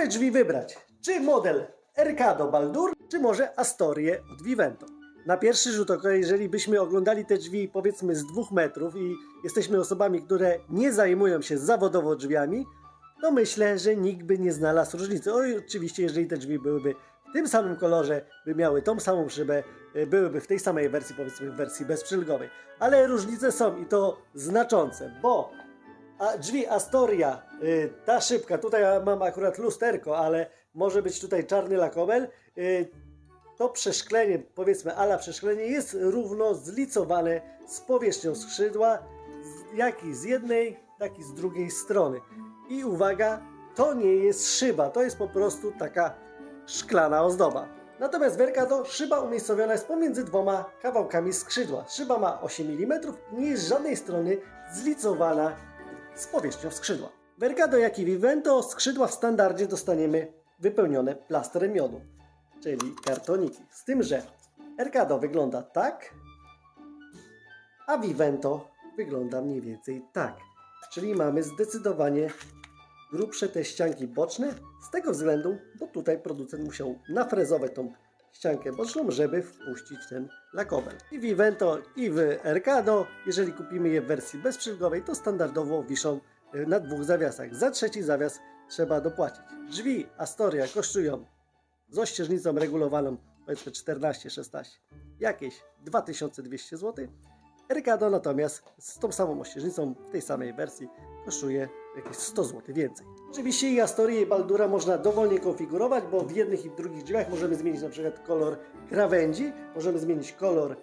Które drzwi wybrać? Czy model Ercado Baldur, czy może Astorię od Vivento? Na pierwszy rzut oka, jeżeli byśmy oglądali te drzwi powiedzmy z dwóch metrów i jesteśmy osobami, które nie zajmują się zawodowo drzwiami, to myślę, że nikt by nie znalazł różnicy. Oj, oczywiście, jeżeli te drzwi byłyby w tym samym kolorze, by miały tą samą szybę, y, byłyby w tej samej wersji, powiedzmy w wersji bezprzylgowej. Ale różnice są i to znaczące, bo a drzwi Astoria, y, ta szybka, tutaj mam akurat lusterko, ale może być tutaj czarny lakobel, y, to przeszklenie, powiedzmy ala przeszklenie jest równo zlicowane z powierzchnią skrzydła, z- jak i z jednej, tak i z drugiej strony. I uwaga, to nie jest szyba, to jest po prostu taka szklana ozdoba. Natomiast w Ercado szyba umiejscowiona jest pomiędzy dwoma kawałkami skrzydła. Szyba ma 8 mm i nie jest z żadnej strony zlicowana z powierzchnią skrzydła. W Ercado jak i Vivento skrzydła w standardzie dostaniemy wypełnione plastrem miodu, czyli kartoniki. Z tym, że Ercado wygląda tak, a Vivento wygląda mniej więcej tak. Czyli mamy zdecydowanie grubsze te ścianki boczne, z tego względu, bo tutaj producent musiał nafrezować tą ściankę boczną, żeby wpuścić ten lakobel. I w Vivento i w Ercado, jeżeli kupimy je w wersji bezprzylgowej, to standardowo wiszą y, na dwóch zawiasach. Za trzeci zawias trzeba dopłacić. Drzwi Astoria kosztują z ościeżnicą regulowaną powiedzmy 14-16 jakieś 2200 zł. Ercado natomiast z tą samą ościeżnicą w tej samej wersji kosztuje jakieś 100 zł więcej. Oczywiście i Astorię i Baldura można dowolnie konfigurować, bo w jednych i w drugich drzwiach możemy zmienić na przykład kolor krawędzi, możemy zmienić kolor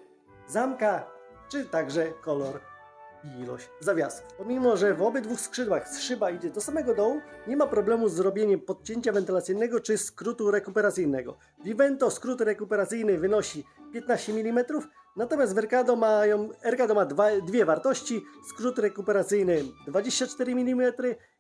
zamka, czy także kolor i ilość zawiasów. Pomimo, że w obydwu skrzydłach szyba idzie do samego dołu, nie ma problemu z zrobieniem podcięcia wentylacyjnego czy skrótu rekuperacyjnego. Vivento skrót rekuperacyjny wynosi 15 mm, natomiast w mają, ma dwa, dwie wartości, skrót rekuperacyjny 24 mm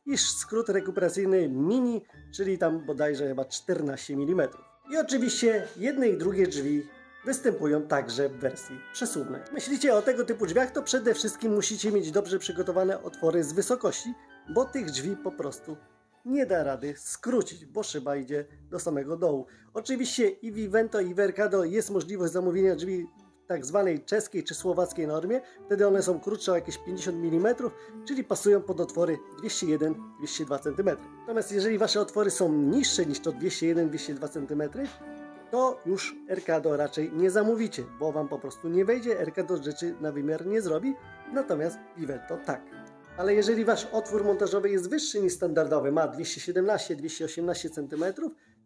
i skrót rekuperacyjny mini, czyli tam bodajże chyba 14 mm. I oczywiście jedne i drugie drzwi występują także w wersji przesuwnej. Myślicie o tego typu drzwiach, to przede wszystkim musicie mieć dobrze przygotowane otwory z wysokości, bo tych drzwi po prostu nie da rady skrócić, bo szyba idzie do samego dołu. Oczywiście i w i w jest możliwość zamówienia drzwi tak zwanej czeskiej czy słowackiej normie, wtedy one są krótsze o jakieś 50 mm, czyli pasują pod otwory 201-202 cm. Natomiast jeżeli wasze otwory są niższe niż to 201-202 cm, to już Ercado raczej nie zamówicie, bo wam po prostu nie wejdzie, Ercado rzeczy na wymiar nie zrobi, natomiast Vivento tak. Ale jeżeli wasz otwór montażowy jest wyższy niż standardowy, ma 217-218 cm,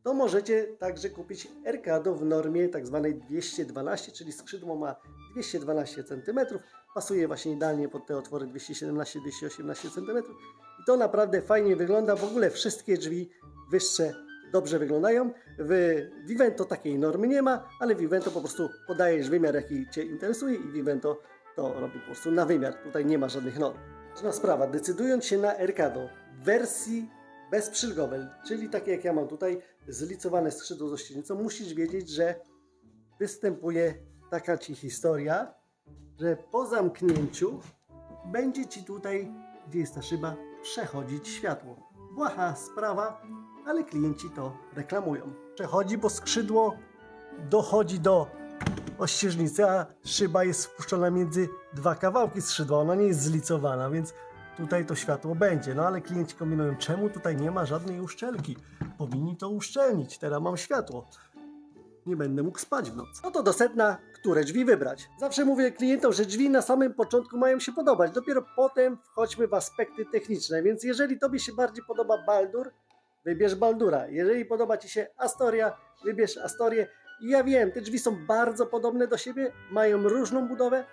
to możecie także kupić Ercado w normie tak zwanej 212, czyli skrzydło ma 212 cm, pasuje właśnie idealnie pod te otwory 217-218 cm i to naprawdę fajnie wygląda. W ogóle wszystkie drzwi wyższe dobrze wyglądają. W Vivento takiej normy nie ma, ale Vivento po prostu podajesz wymiar, jaki Cię interesuje i Vivento to robi po prostu na wymiar. Tutaj nie ma żadnych norm. Ważna sprawa, decydując się na Ercado w wersji bezprzylgowej, czyli takie jak ja mam tutaj, zlicowane skrzydło z ościeżnicą, musisz wiedzieć, że występuje taka Ci historia, że po zamknięciu będzie Ci tutaj, gdzie jest ta szyba, przechodzić światło. Błaha sprawa, ale klienci to reklamują. Przechodzi, bo skrzydło dochodzi do ościeżnicy, a szyba jest wpuszczona między dwa kawałki skrzydła. Ona nie jest zlicowana, więc tutaj to światło będzie. No ale klienci kombinują, czemu tutaj nie ma żadnej uszczelki? Powinni to uszczelnić, teraz mam światło nie będę mógł spać w nocy. No to do sedna, które drzwi wybrać. Zawsze mówię klientom, że drzwi na samym początku mają się podobać, dopiero potem wchodźmy w aspekty techniczne, więc jeżeli Tobie się bardziej podoba Baldur, wybierz Baldura. Jeżeli podoba Ci się Astoria, wybierz Astorię. I ja wiem, te drzwi są bardzo podobne do siebie, mają różną budowę,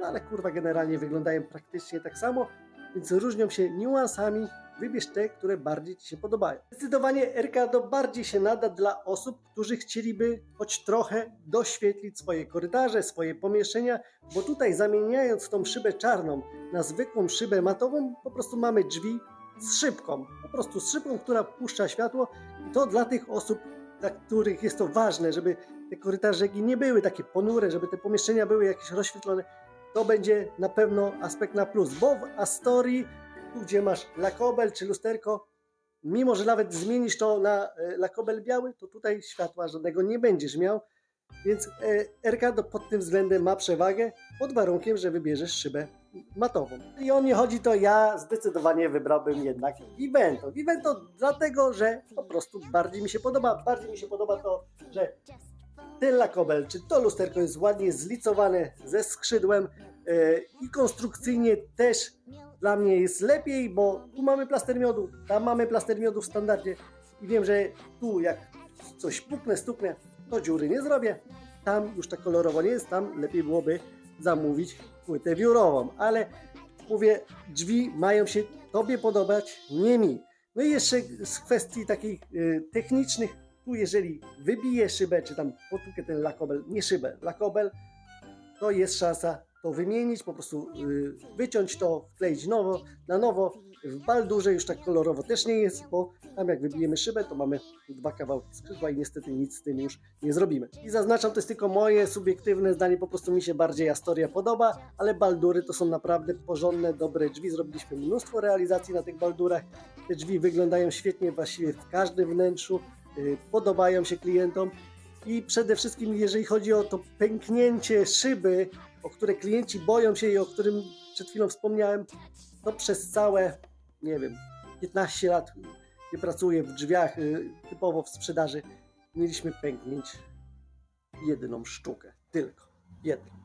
no ale kurwa generalnie wyglądają praktycznie tak samo, więc różnią się niuansami. Wybierz te, które bardziej Ci się podobają. Zdecydowanie Ercado bardziej się nada dla osób, którzy chcieliby choć trochę doświetlić swoje korytarze, swoje pomieszczenia, bo tutaj zamieniając tą szybę czarną na zwykłą szybę matową, po prostu mamy drzwi z szybką. Po prostu z szybką, która puszcza światło i to dla tych osób, dla których jest to ważne, żeby te korytarze nie były takie ponure, żeby te pomieszczenia były jakieś rozświetlone, to będzie na pewno aspekt na plus, bo w Astorii, tu gdzie masz lakobel czy lusterko, mimo że nawet zmienisz to na e, lakobel biały, to tutaj światła żadnego nie będziesz miał. Więc e, Erkado pod tym względem ma przewagę, pod warunkiem, że wybierzesz szybę matową. I o mnie chodzi, to ja zdecydowanie wybrałbym jednak Vivento. Vivento dlatego, że po prostu bardziej mi się podoba. Bardziej mi się podoba to, że ten lakobel, czy to lusterko jest ładnie zlicowane ze skrzydłem e, i konstrukcyjnie też dla mnie jest lepiej, bo tu mamy plaster miodu, tam mamy plaster miodu w standardzie i wiem, że tu jak coś puknę, stuknę, to dziury nie zrobię. Tam już tak kolorowo nie jest, tam lepiej byłoby zamówić płytę wiórową, ale mówię, drzwi mają się Tobie podobać, nie mi. No i jeszcze z kwestii takich y, technicznych, tu jeżeli wybiję szybę, czy tam potłukę ten lakobel, nie szybę, lakobel, to jest szansa to wymienić, po prostu y, wyciąć to, wkleić nowo, na nowo. W Baldurze już tak kolorowo też nie jest, bo tam jak wybijemy szybę, to mamy dwa kawałki skrzydła i niestety nic z tym już nie zrobimy. I zaznaczam, to jest tylko moje subiektywne zdanie, po prostu mi się bardziej Astoria podoba, ale Baldury to są naprawdę porządne, dobre drzwi. Zrobiliśmy mnóstwo realizacji na tych Baldurach. Te drzwi wyglądają świetnie właściwie w każdym wnętrzu, podobają się klientom. I przede wszystkim, jeżeli chodzi o to pęknięcie szyby, o które klienci boją się i o którym przed chwilą wspomniałem, to przez całe, nie wiem, 15 lat, gdzie pracuję w drzwiach, y, typowo w sprzedaży, mieliśmy pęknięć jedną sztukę, tylko jedną.